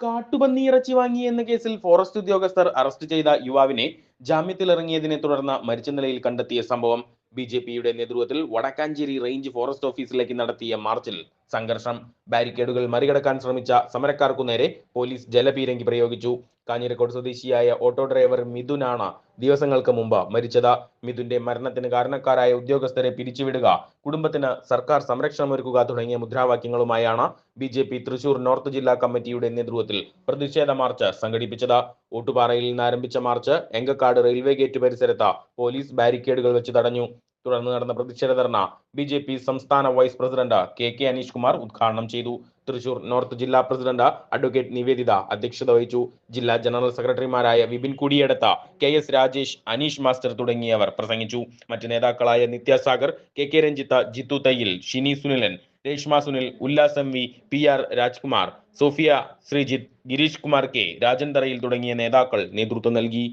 കാട്ടുപന്നി ഇറച്ചി വാങ്ങി എന്ന കേസിൽ ഫോറസ്റ്റ് ഉദ്യോഗസ്ഥർ അറസ്റ്റ് ചെയ്ത യുവാവിനെ ജാമ്യത്തിലിറങ്ങിയതിനെ തുടർന്ന് മരിച്ച നിലയിൽ കണ്ടെത്തിയ സംഭവം ബി ജെ പിയുടെ നേതൃത്വത്തിൽ വടക്കാഞ്ചേരി റേഞ്ച് ഫോറസ്റ്റ് ഓഫീസിലേക്ക് നടത്തിയ മാർച്ചിൽ. സംഘർഷം ബാരിക്കേഡുകൾ മറികടക്കാൻ ശ്രമിച്ച സമരക്കാർക്കു നേരെ പോലീസ് ജലപീരങ്കി പ്രയോഗിച്ചു. കാഞ്ഞിരക്കോട് സ്വദേശിയായ ഓട്ടോ ഡ്രൈവർ മിഥുനാണ് ദിവസങ്ങൾക്ക് മുമ്പ് മരിച്ചത്. മിഥുന്റെ മരണത്തിന് കാരണക്കാരായ ഉദ്യോഗസ്ഥരെ പിരിച്ചുവിടുക കുടുംബത്തിന് സർക്കാർ സംരക്ഷണം സംരക്ഷണമൊരുക്കുക തുടങ്ങിയ മുദ്രാവാക്യങ്ങളുമായാണ് B J P Thrissur north ജില്ലാ കമ്മിറ്റിയുടെ നേതൃത്വത്തിൽ പ്രതിഷേധ മാർച്ച് സംഘടിപ്പിച്ചത്. ഓട്ടുപാറയിൽ നിന്ന് ആരംഭിച്ച march Engakkad railway gate police police ബാരിക്കേഡുകൾ വെച്ച് തടഞ്ഞു. തുടർന്ന് നടന്ന പ്രതിഷേധ ധർണ ബി ജെ പി സംസ്ഥാന vice president K K Aneesh Kumar ഉദ്ഘാടനം ചെയ്തു. തൃശൂർ നോർത്ത് ജില്ലാ പ്രസിഡന്റ് അഡ്വക്കേറ്റ് നിവേദിത അധ്യക്ഷത വഹിച്ചു. ജില്ലാ ജനറൽ സെക്രട്ടറിമാരായ Vipin കുടിയെടുത്ത K S Rajesh Aneesh master തുടങ്ങിയവർ പ്രസംഗിച്ചു. മറ്റ് നേതാക്കളായ Nithyasagar K K Ranjith Jithu Thayyil Shini Sunilan Reshma Sunil Ullas M V P R Rajkumar Sophia Sreejith Gireesh Kumar K Rajan Tharayil തുടങ്ങിയ നേതാക്കൾ നേതൃത്വം നൽകി.